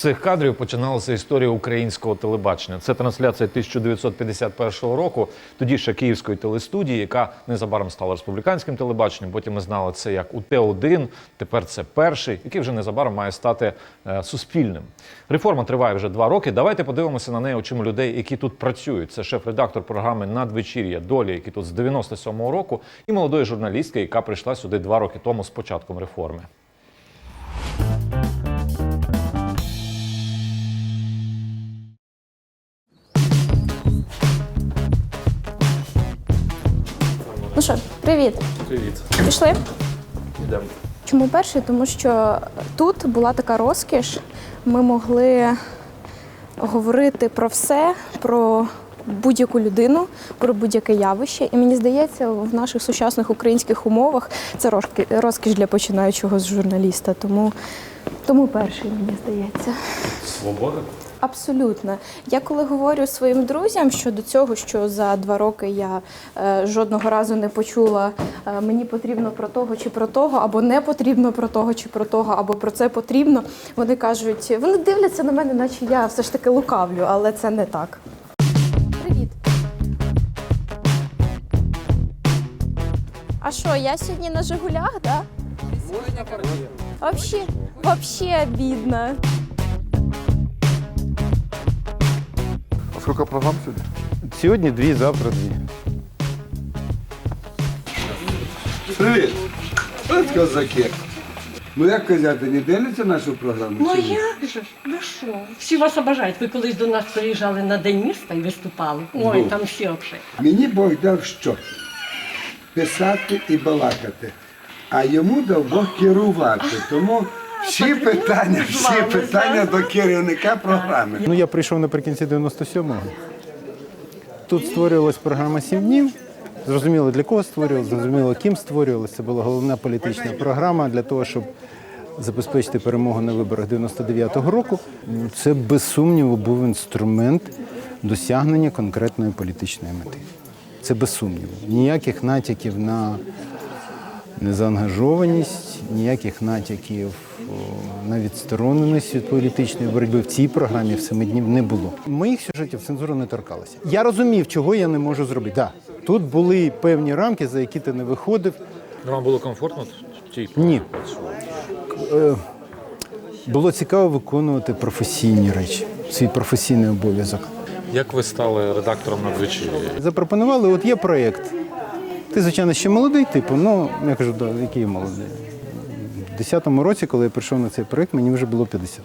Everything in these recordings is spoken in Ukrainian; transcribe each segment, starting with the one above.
цих кадрів починалася історія українського телебачення. Це трансляція 1951 року, тоді ще Київської телестудії, яка незабаром стала республіканським телебаченням. Потім ми знали це як УТ-1, тепер це перший, який вже незабаром має стати е, суспільним. Реформа триває вже два роки. Давайте подивимося на неї очима людей, які тут працюють. Це шеф-редактор програми Надвечір'я Долі, який тут з 97-го року, і молодої журналістки, яка прийшла сюди два роки тому з початком реформи. Привіт. Привіт, Пішли? йдемо. Чому перший? Тому що тут була така розкіш. Ми могли говорити про все, про будь-яку людину, про будь-яке явище. І мені здається, в наших сучасних українських умовах це розкіш для починаючого з журналіста. Тому, тому перший, мені здається. Свобода. Абсолютно. Я коли говорю своїм друзям щодо цього, що за два роки я е, жодного разу не почула е, мені потрібно про того чи про того, або не потрібно про того чи про того, або про це потрібно. Вони кажуть, вони дивляться на мене, наче я все ж таки лукавлю, але це не так. Привіт. А що, я сьогодні на Жигулях, так? Да? Вообще, вообще обідно. А сколько программ сегодня? Сьогодні дві, завтра дві. Привіт! От козаки. Ну як казати, не дивляться нашу програму? Ну чи ні? як же? ж? Ви що? Всі вас обажають. Ви колись до нас приїжджали на День міста і виступали. Ой, Ну. там всі взагалі. Мені Бог дав що? Писати і балакати. А йому дав Бог керувати. Тому всі питання, всі питання до керівника програми. Ну я прийшов наприкінці 97-го. Тут створювалась програма «Сім днів. Зрозуміло, для кого створювалася, зрозуміло, ким створювалася. Це була головна політична програма для того, щоб забезпечити перемогу на виборах 99-го року. Це без сумніву був інструмент досягнення конкретної політичної мети. Це без сумніву. Ніяких натяків на незаангажованість, ніяких натяків на відстороненість від політичної боротьби в цій програмі в семи днів не було. Моїх сюжетів цензура не торкалася. Я розумів, чого я не можу зробити. Да, тут були певні рамки, за які ти не виходив. Ну, Вам було комфортно в цій Ні. Е, Було цікаво виконувати професійні речі, свій професійний обов'язок. Як ви стали редактором надвечір'я? Запропонували, от є проєкт. Ти, звичайно, ще молодий, типу, ну, я кажу, да, який я молодий. У 10-му році, коли я прийшов на цей проєкт, мені вже було 50.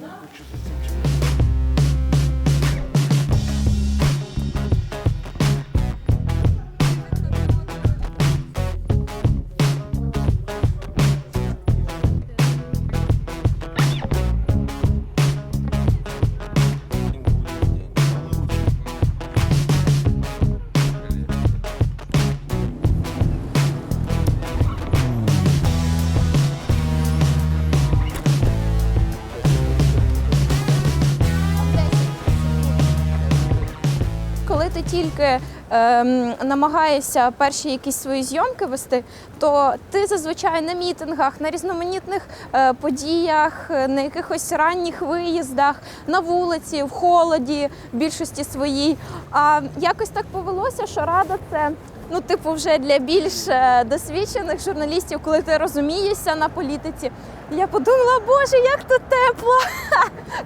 Тільки ем, намагаєшся перші якісь свої зйомки вести, то ти зазвичай на мітингах, на різноманітних е, подіях, е, на якихось ранніх виїздах, на вулиці, в холоді, в більшості своїй. А якось так повелося, що рада це. Ну, типу, вже для більш е, досвідчених журналістів, коли ти розумієшся на політиці. Я подумала, боже, як тут тепло!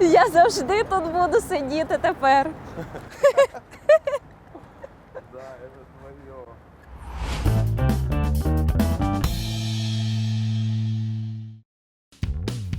Я завжди тут буду сидіти тепер. да, это твое.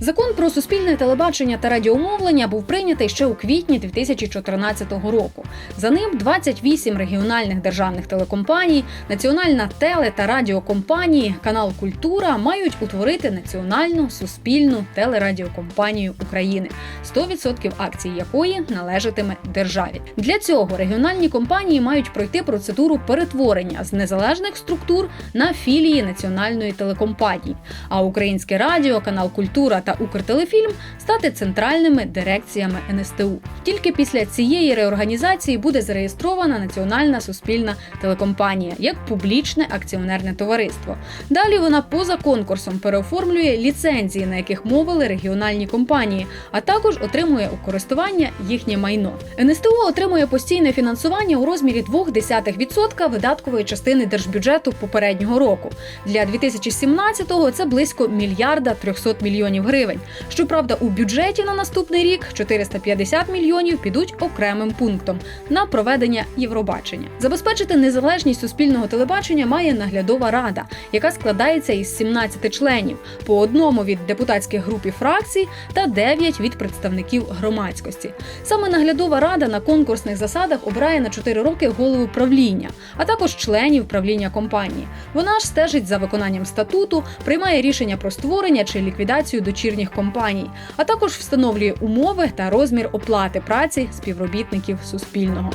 Закон про суспільне телебачення та радіомовлення був прийнятий ще у квітні 2014 року. За ним 28 регіональних державних телекомпаній, національна теле та радіокомпанії, канал Культура мають утворити національну суспільну телерадіокомпанію України, 100% акцій якої належатиме державі. Для цього регіональні компанії мають пройти процедуру перетворення з незалежних структур на філії національної телекомпанії. А українське радіо, канал Культура та та Укртелефільм стати центральними дирекціями НСТУ. Тільки після цієї реорганізації буде зареєстрована Національна суспільна телекомпанія як публічне акціонерне товариство. Далі вона поза конкурсом переоформлює ліцензії, на яких мовили регіональні компанії, а також отримує у користування їхнє майно. НСТУ отримує постійне фінансування у розмірі 0,2% видаткової частини держбюджету попереднього року. Для 2017-го це близько мільярда 300 мільйонів гривень. Щоправда, у бюджеті на наступний рік 450 мільйонів підуть окремим пунктом на проведення Євробачення. Забезпечити незалежність суспільного телебачення має наглядова рада, яка складається із 17 членів, по одному від депутатських груп і фракцій та 9 від представників громадськості. Саме наглядова рада на конкурсних засадах обирає на 4 роки голову правління, а також членів правління компанії. Вона ж стежить за виконанням статуту, приймає рішення про створення чи ліквідацію дочірніх компаній, а також встановлює умови та розмір оплати праці співробітників Суспільного.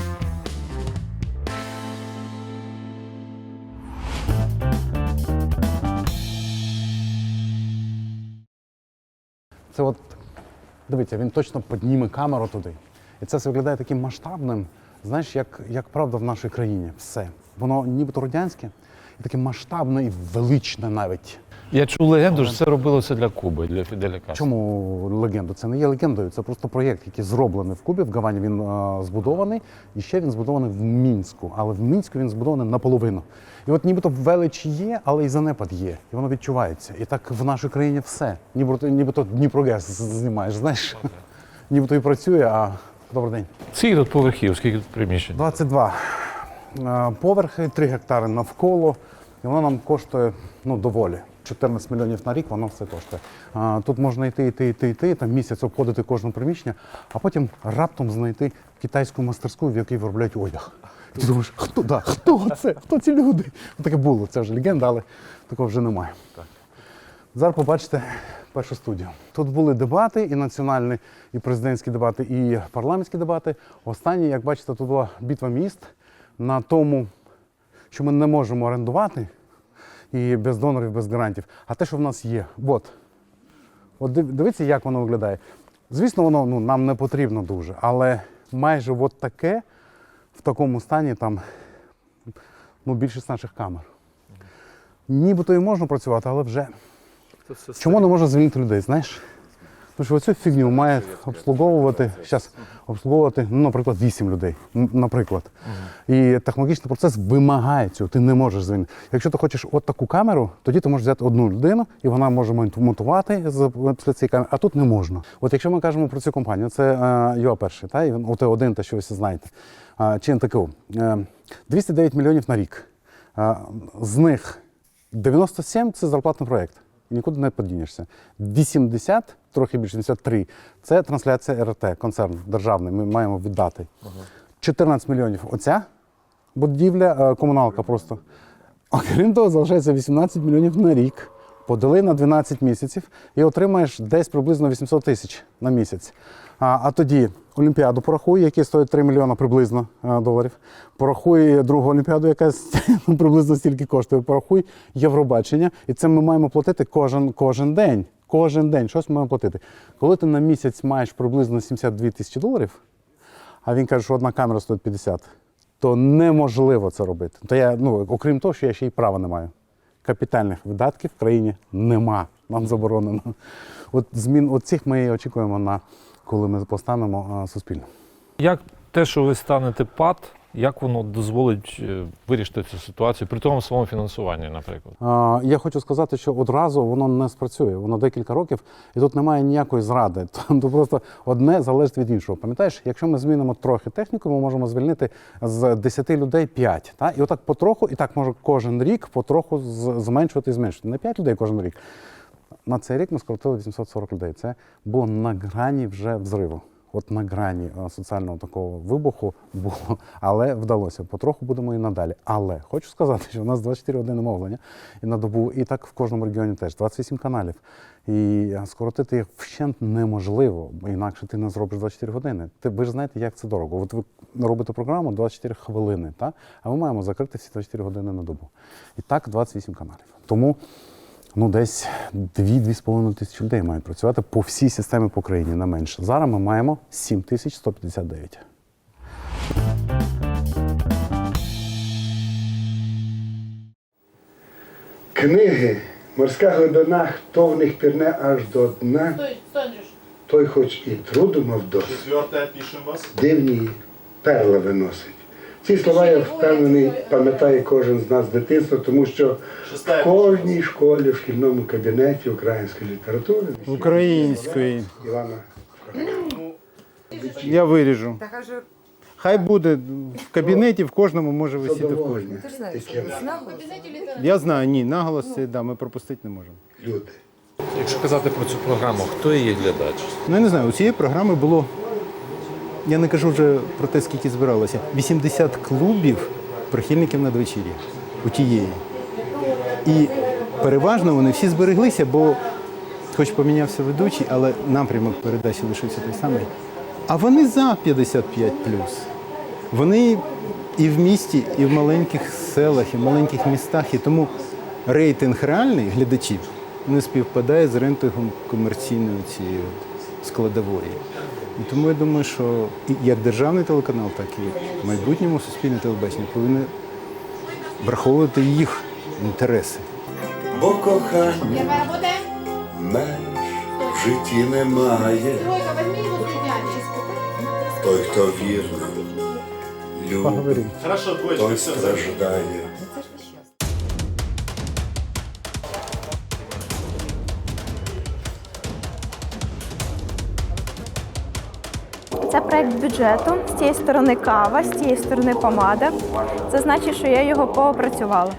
Це от, дивіться, він точно підніме камеру туди. І це все виглядає таким масштабним, знаєш, як, як правда в нашій країні. Все. Воно нібито радянське, і таке масштабне і величне навіть. Я чув легенду, що це робилося для Куби, для Фіделя Кастро. Чому легенду? Це не є легендою, це просто проєкт, який зроблений в Кубі. В Гавані він е, збудований, і ще він збудований в Мінську. Але в Мінську він збудований наполовину. І от нібито велич є, але і занепад є. І воно відчувається. І так в нашій країні все. Нібито, нібито Дніпрогес знімаєш, знаєш. Нібито і працює, а добрий день. Скільки тут поверхів, скільки тут приміщень? 22 Е, поверхи, 3 гектари навколо, і воно нам коштує ну, доволі. 14 мільйонів на рік воно все коштує. Тут можна йти, йти, йти, йти, там місяць обходити кожне приміщення, а потім раптом знайти китайську мастерську, в якій виробляють одяг. І ти думаєш, хто да, хто це? Хто ці люди? Ну, таке було, це вже легенда, але такого вже немає. Зараз побачите першу студію. Тут були дебати, і національні, і президентські дебати, і парламентські дебати. Останні, як бачите, тут була битва міст на тому, що ми не можемо орендувати і без донорів, без гарантів. А те, що в нас є. От. От дивіться, як воно виглядає. Звісно, воно ну, нам не потрібно дуже, але майже от таке в такому стані там ну, більшість наших камер. Нібито і можна працювати, але вже. Чому не можна звільнити людей, знаєш? Тому що оцю фігню має обслуговувати, зараз обслуговувати, ну, наприклад, 8 людей. Наприклад. І технологічний процес вимагає цього, ти не можеш звільнити. Якщо ти хочеш от таку камеру, тоді ти можеш взяти одну людину, і вона може монту- монтувати після цієї камери, а тут не можна. От якщо ми кажемо про цю компанію, це е, ЮА перший, та, він ОТ-1, те, що ви всі знаєте, е, чи НТКУ. Е, 209 мільйонів на рік. Е, з них 97 це зарплатний проєкт. Нікуди не подінешся. 80, трохи більше 73 – це трансляція РТ, концерн державний. Ми маємо віддати. 14 мільйонів оця будівля, е, комуналка просто. Окрім того, залишається 18 мільйонів на рік. Подали на 12 місяців і отримаєш десь приблизно 800 тисяч на місяць. А, а тоді Олімпіаду порахуй, яка стоїть 3 мільйони приблизно е, доларів. Порахуй другу Олімпіаду, яка приблизно стільки коштує. Порахуй Євробачення. І це ми маємо платити кожен, кожен день. Кожен день щось ми маємо платити. Коли ти на місяць маєш приблизно 72 тисячі доларів, а він каже, що одна камера стоїть 50, то неможливо це робити. То я, ну, окрім того, що я ще й права не маю. Капітальних видатків в країні нема. Нам заборонено. От змін от цих ми очікуємо на коли ми постанемо суспільно. Як те, що ви станете ПАД, як воно дозволить е, вирішити цю ситуацію при тому самому фінансуванні, наприклад? Я хочу сказати, що одразу воно не спрацює. Воно декілька років, і тут немає ніякої зради. Тобто просто одне залежить від іншого. Пам'ятаєш, якщо ми змінимо трохи техніку, ми можемо звільнити з 10 людей 5. Та? І отак потроху, і так може кожен рік потроху зменшувати і зменшувати. Не 5 людей кожен рік. На цей рік ми скоротили 840 людей. Це було на грані вже взриву. От на грані е, соціального такого вибуху було, але вдалося. Потроху будемо і надалі. Але хочу сказати, що у нас 24 години мовлення і на добу, і так в кожному регіоні теж 28 каналів. І е, скоротити їх вщент неможливо, інакше ти не зробиш 24 години. Ти ви ж знаєте, як це дорого. От ви робите програму 24 хвилини, та? а ми маємо закрити всі 24 години на добу. І так 28 каналів. Тому ну десь 2-2,5 тисячі людей мають працювати по всій системі по країні, не менше. Зараз ми маємо 7159. Книги Морська глибина, хто в них пірне аж до дна, той хоч і труду мав досить. Четвертое пишем вас. дивні перла виносить. Ці слова я впевнений, пам'ятає кожен з нас з дитинства, тому що в кожній школі, в шкільному кабінеті української літератури Української. Івана Я виріжу. Хай буде в кабінеті, в кожному може висіти в кожному. задоволення. Таке Я знаю, ні, наголос це да, ми пропустити не можемо. люди. Якщо казати про цю програму, хто її глядач? Ну, я не знаю, у цієї програми було. Я не кажу вже про те, скільки збиралося. 80 клубів прихильників надвечір'я у тієї. І переважно вони всі збереглися, бо хоч помінявся ведучий, але напрямок передачі лишився той самий. А вони за 55 Вони і в місті, і в маленьких селах, і в маленьких містах. І тому рейтинг реальний глядачів не співпадає з рейтингом комерційної цієї складової. І тому я думаю, що як державний телеканал, так і в майбутньому суспільне телебачення повинні враховувати їх інтереси. Бо кохання меж в житті немає. Той, хто вірно любить, той все, страждає. Це проект бюджету. З цієї сторони кава, з цієї сторони помада. Це значить, що я його поопрацювала.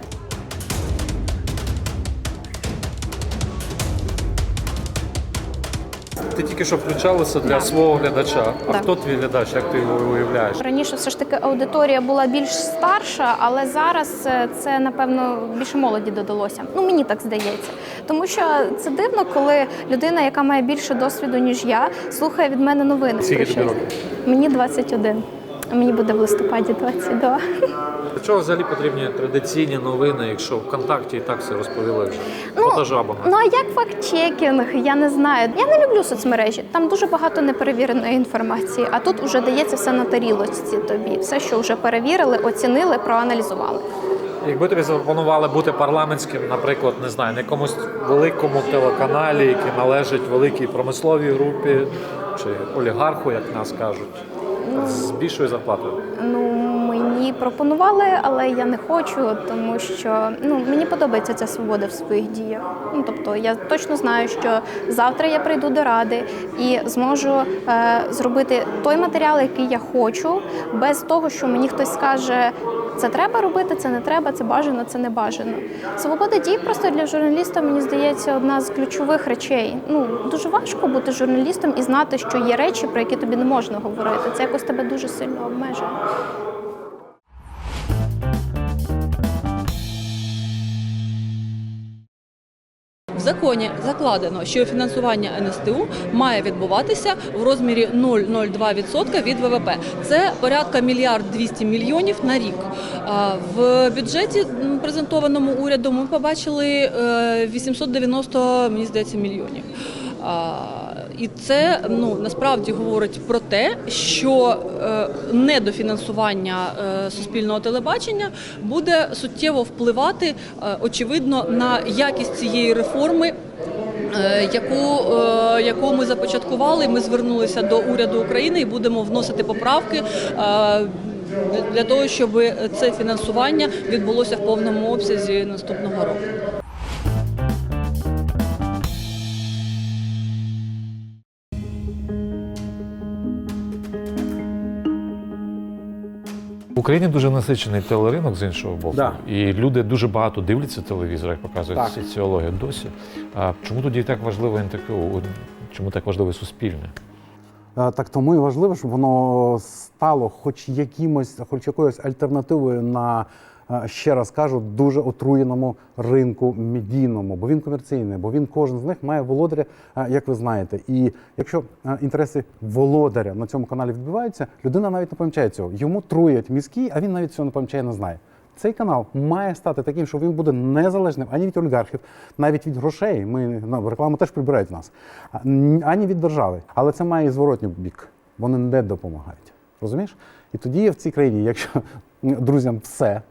Ти тільки що включалася для свого глядача. А Так. хто твій глядач, як ти його уявляєш? Раніше все ж таки аудиторія була більш старша, але зараз е, це напевно більше молоді додалося. Ну мені так здається. Тому що це дивно, коли людина, яка має більше досвіду ніж я, слухає від мене новини. Скільки тобі щось. років? Мені 21. Мені буде в листопаді 22. Для чого взагалі потрібні традиційні новини, якщо ВКонтакті і так все розповіли вже? Фотожабами. Ну а як факт-чекінг? Я не знаю. Я не люблю соцмережі. Там дуже багато неперевіреної інформації. А тут вже дається все на тарілочці тобі. Все, що вже перевірили, оцінили, проаналізували. Якби тобі запропонували бути парламентським, наприклад, не знаю, на якомусь великому телеканалі, який належить великій промисловій групі чи олігарху, як нас кажуть, з більшою зарплатою. Ну мені пропонували, але я не хочу, тому що ну мені подобається ця свобода в своїх діях. Ну тобто я точно знаю, що завтра я прийду до ради і зможу е, зробити той матеріал, який я хочу, без того, що мені хтось скаже. Це треба робити, це не треба, це бажано, це не бажано. Свобода дій просто для журналіста, мені здається, одна з ключових речей. Ну дуже важко бути журналістом і знати, що є речі, про які тобі не можна говорити. Це якось тебе дуже сильно обмежує. Законі закладено, що фінансування НСТУ має відбуватися в розмірі 0,02% від ВВП. Це порядка мільярд 200 мільйонів на рік. В бюджеті презентованому урядом ми побачили е, 890, мені здається, мільйонів. І це ну насправді говорить про те, що е, недофінансування е, суспільного телебачення буде суттєво впливати, е, очевидно, на якість цієї реформи. Яку, яку ми започаткували, ми звернулися до уряду України і будемо вносити поправки для того, щоб це фінансування відбулося в повному обсязі наступного року. В Україні дуже насичений телеринок з іншого боку. Да. І люди дуже багато дивляться телевізор, як показує Так. соціологія досі. А чому тоді так важливо НТКУ? Чому так важливо суспільне? Е, Так тому і важливо, щоб воно стало хоч якимось, хоч якоюсь альтернативою на ще раз кажу, дуже отруєному ринку медійному, бо він комерційний, бо він кожен з них має володаря, як ви знаєте. І якщо інтереси володаря на цьому каналі відбуваються, людина навіть не помічає цього. Йому труять мізки, а він навіть цього не помічає, не знає. Цей канал має стати таким, що він буде незалежним ані від олігархів, навіть від грошей. Ми ну, рекламу теж прибирають в нас, ані від держави. Але це має і зворотній бік. Вони не допомагають. Розумієш? І тоді в цій країні, якщо друзям все,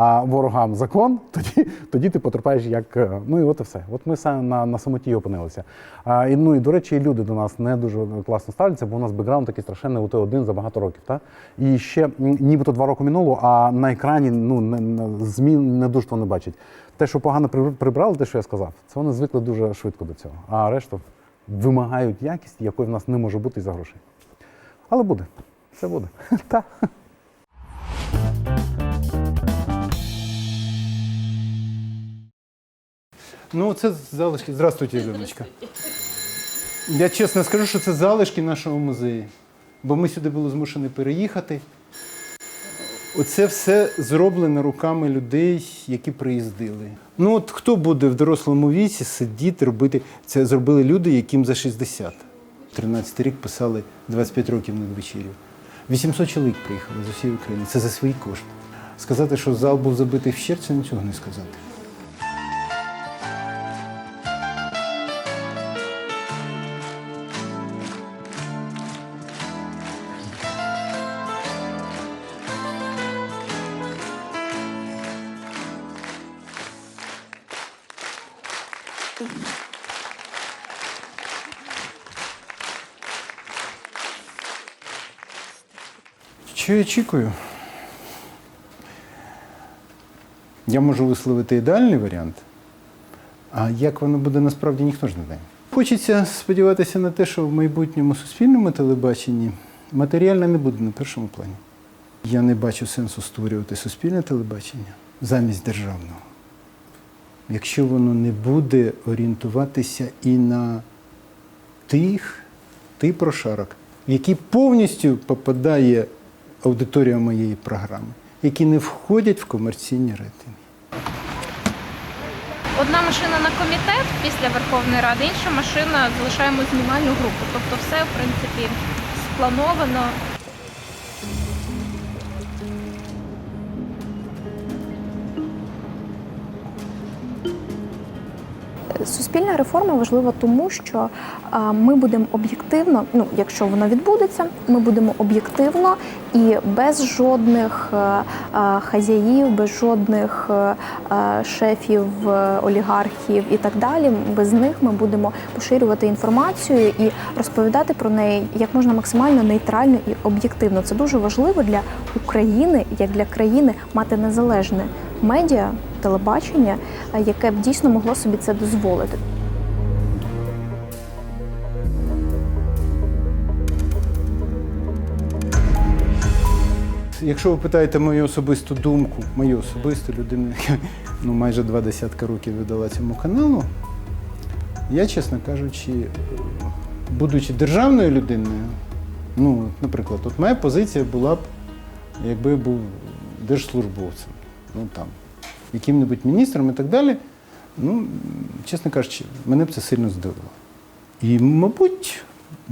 а ворогам закон, тоді, тоді ти потерпаєш як. е, Ну і от і все. От ми саме на, на самоті опинилися. А, і, ну і до речі, люди до нас не дуже класно ставляться, бо у нас бекграунд такий страшенний УТ-1 за багато років. Та? І ще нібито два роки минуло, а на екрані ну, не, змін не дуже не бачить. Те, що погано прибрали, те, що я сказав, це вони звикли дуже швидко до цього. А решту вимагають якість, якої в нас не може бути із-за грошей. Але буде. Все буде. Та. Ну, це залишки. Здравствуйте, Альоночка. Я чесно скажу, що це залишки нашого музею. Бо ми сюди були змушені переїхати. Оце все зроблено руками людей, які приїздили. Ну, от хто буде в дорослому віці сидіти, робити. Це зробили люди, яким за 60. 13 рік писали 25 років надвечір'я. 800 чоловік приїхали з усієї України. Це за свої кошти. Сказати, що зал був забитий вщерть, це нічого не сказати. Що я очікую? Я можу висловити ідеальний варіант, а як воно буде насправді ніхто ж не знає. Хочеться сподіватися на те, що в майбутньому суспільному телебаченні матеріальне не буде на першому плані. Я не бачу сенсу створювати суспільне телебачення замість державного. Якщо воно не буде орієнтуватися і на тих, тих прошарок, які повністю попадає аудиторія моєї програми, які не входять в комерційні рейтинги. Одна машина на комітет після Верховної Ради, інша машина залишаємо знімальну групу. Тобто все, в принципі, сплановано. Суспільна реформа важлива тому, що ми будемо об'єктивно, ну якщо вона відбудеться, ми будемо об'єктивно і без жодних е, е, хазяїв, без жодних е, е, шефів, е, олігархів і так далі. Без них ми будемо поширювати інформацію і розповідати про неї як можна максимально нейтрально і об'єктивно. Це дуже важливо для України, як для країни, мати незалежне медіа, телебачення, яке б дійсно могло собі це дозволити. Якщо ви питаєте мою особисту думку, мою особисту людину, яка ну, майже два десятка років віддала цьому каналу, я, чесно кажучи, будучи державною людиною, ну, наприклад, от моя позиція була б, якби був держслужбовцем, ну там, яким-небудь міністром і так далі. Ну, чесно кажучи, мене б це сильно здивувало. І, мабуть,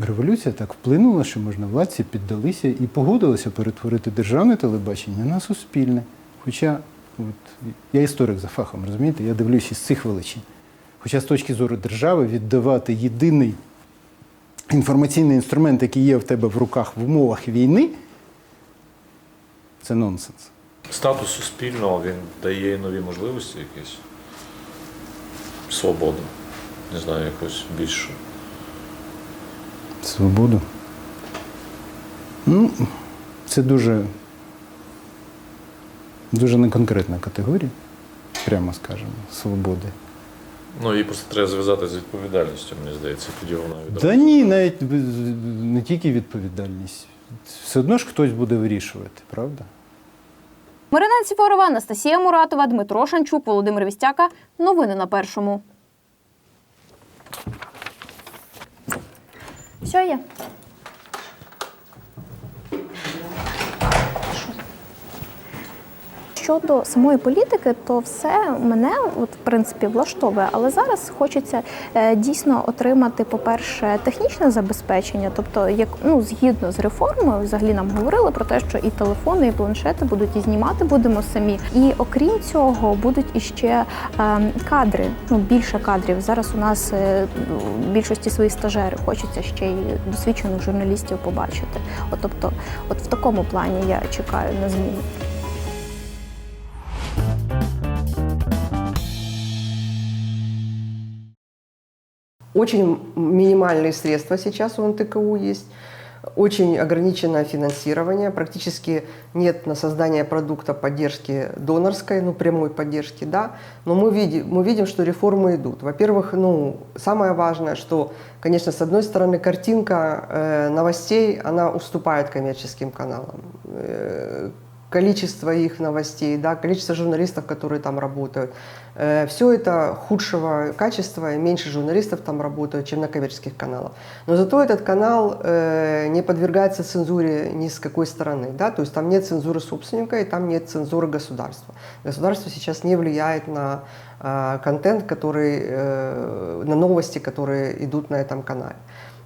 революція так вплинула, що можновладці піддалися і погодилися перетворити державне телебачення на суспільне. Хоча от, я історик за фахом, розумієте, я дивлюся з цих величин. Хоча з точки зору держави віддавати єдиний інформаційний інструмент, який є в тебе в руках в умовах війни, це нонсенс. Статус суспільного він дає нові можливості якісь. Свободу. Не знаю, якусь більшу. Свободу. Ну, це дуже, дуже неконкретна категорія, прямо скажемо, свободи. Ну, її просто треба зв'язати з відповідальністю, мені здається, тоді вона Та ні, навіть не тільки відповідальність. Все одно ж хтось буде вирішувати, правда? Марина Ціфорова, Анастасія Муратова, Дмитро Шанчук, Володимир Вістяка. Новини на першому. Все є. Щодо самої політики, то все мене от в принципі влаштовує. Але зараз хочеться е, дійсно отримати, по-перше, технічне забезпечення, тобто, як ну згідно з реформою, взагалі нам говорили про те, що і телефони, і планшети будуть і знімати будемо самі. І окрім цього, будуть іще е, кадри, ну більше кадрів. Зараз у нас е, в більшості свої стажери хочеться ще й досвідчених журналістів побачити. От тобто, от в такому плані я чекаю на зміни. Очень минимальные средства сейчас у НТКУ есть. Очень ограниченное финансирование, практически нет на создание продукта поддержки донорской, ну прямой поддержки, да. Но мы видим, мы видим, что реформы идут. Во-первых, ну самое важное, что, конечно, с одной стороны картинка э, новостей, она уступает коммерческим каналам. Э, количество их новостей, да, количество журналистов, которые там работают. все это худшего качества, меньше журналистов там работают, чем на коммерческих каналах. Но зато этот канал э, не подвергается цензуре ни с какой стороны. Да? То есть там нет цензуры собственника и там нет цензуры государства. Государство сейчас не влияет на э, контент, который, э, на новости, которые идут на этом канале.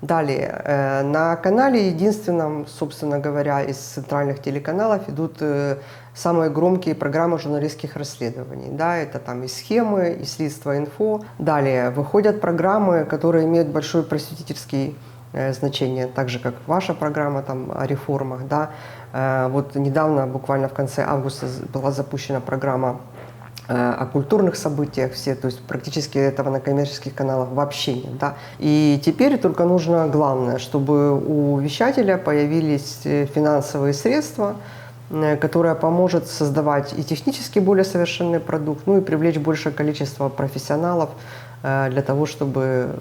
Далее, э, на канале единственном, собственно говоря, из центральных телеканалов идут э, самые громкие программы журналистских расследований. Да, это там и схемы, и следство инфо. Далее, выходят программы, которые имеют большое просветительский э, значение, так же как ваша программа там о реформах, да. Вот недавно, буквально в конце августа, была запущена программа о культурных событиях все, то есть практически этого на коммерческих каналах вообще нет. Да? И теперь только нужно главное, чтобы у вещателя появились э, финансовые средства, э, которая поможет создавать и технически более совершенный продукт, ну и привлечь большее количество профессионалов э, для того, чтобы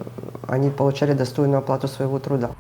они получали достойную оплату своего труда.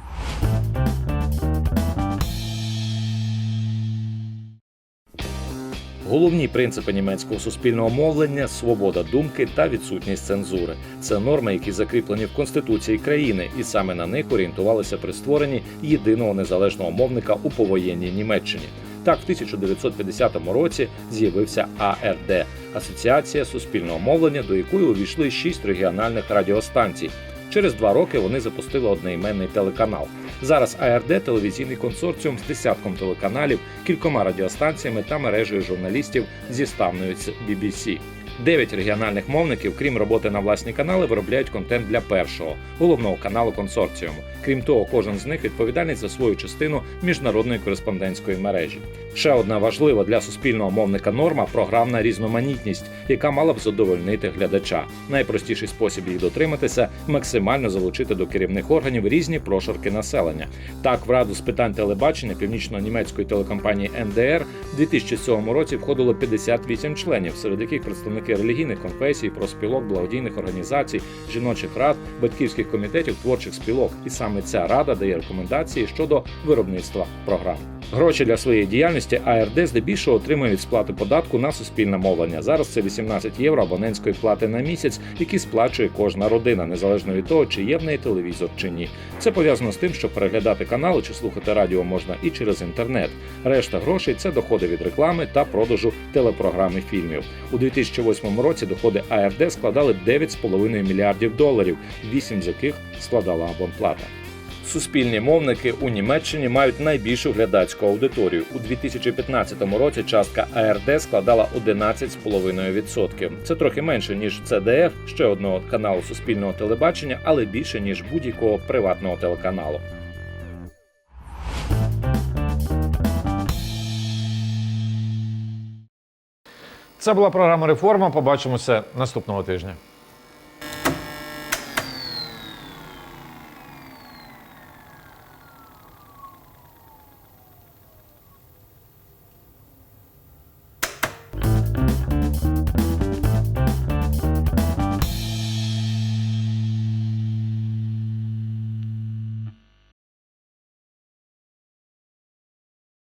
Головні принципи німецького суспільного мовлення свобода думки та відсутність цензури. Це норми, які закріплені в конституції країни, і саме на них орієнтувалися при створенні єдиного незалежного мовника у повоєнній Німеччині. Так, в 1950 році з'явився АРД Асоціація суспільного мовлення, до якої увійшли шість регіональних радіостанцій. Через два роки вони запустили одноіменний телеканал. Зараз АРД телевізійний консорціум з десятком телеканалів, кількома радіостанціями та мережею журналістів зі ставною BBC. Дев'ять регіональних мовників, крім роботи на власні канали, виробляють контент для першого головного каналу консорціуму. Крім того, кожен з них відповідальний за свою частину міжнародної кореспондентської мережі. Ще одна важлива для суспільного мовника норма програмна різноманітність, яка мала б задовольнити глядача. Найпростіший спосіб їх дотриматися максимально залучити до керівних органів різні прошарки населення. Так, в раду з питань телебачення північно-німецької телекомпанії НДР у 2007 році входило 58 членів, серед яких представники релігійних конфесій, профспілок, благодійних організацій, жіночих рад, батьківських комітетів, творчих спілок. І саме ця рада дає рекомендації щодо виробництва програм. Гроші для своєї діяльності АРД здебільшого отримує від сплати податку на суспільне мовлення. Зараз це 18 євро абонентської плати на місяць, які сплачує кожна родина, незалежно від того, чи є в неї телевізор чи ні. Це пов'язано з тим, що переглядати канали чи слухати радіо можна і через інтернет. Решта грошей це доходи від реклами та продажу телепрограм і фільмів. У 2008 році доходи АРД складали 9,5 мільярдів доларів, 8 з яких складала абонплата. Суспільні мовники у Німеччині мають найбільшу глядацьку аудиторію. У 2015 році частка АРД складала 11,5%. Це трохи менше ніж ЦДФ, ще одного каналу суспільного телебачення, але більше ніж будь-якого приватного телеканалу. Це була програма Реформа. Побачимося наступного тижня.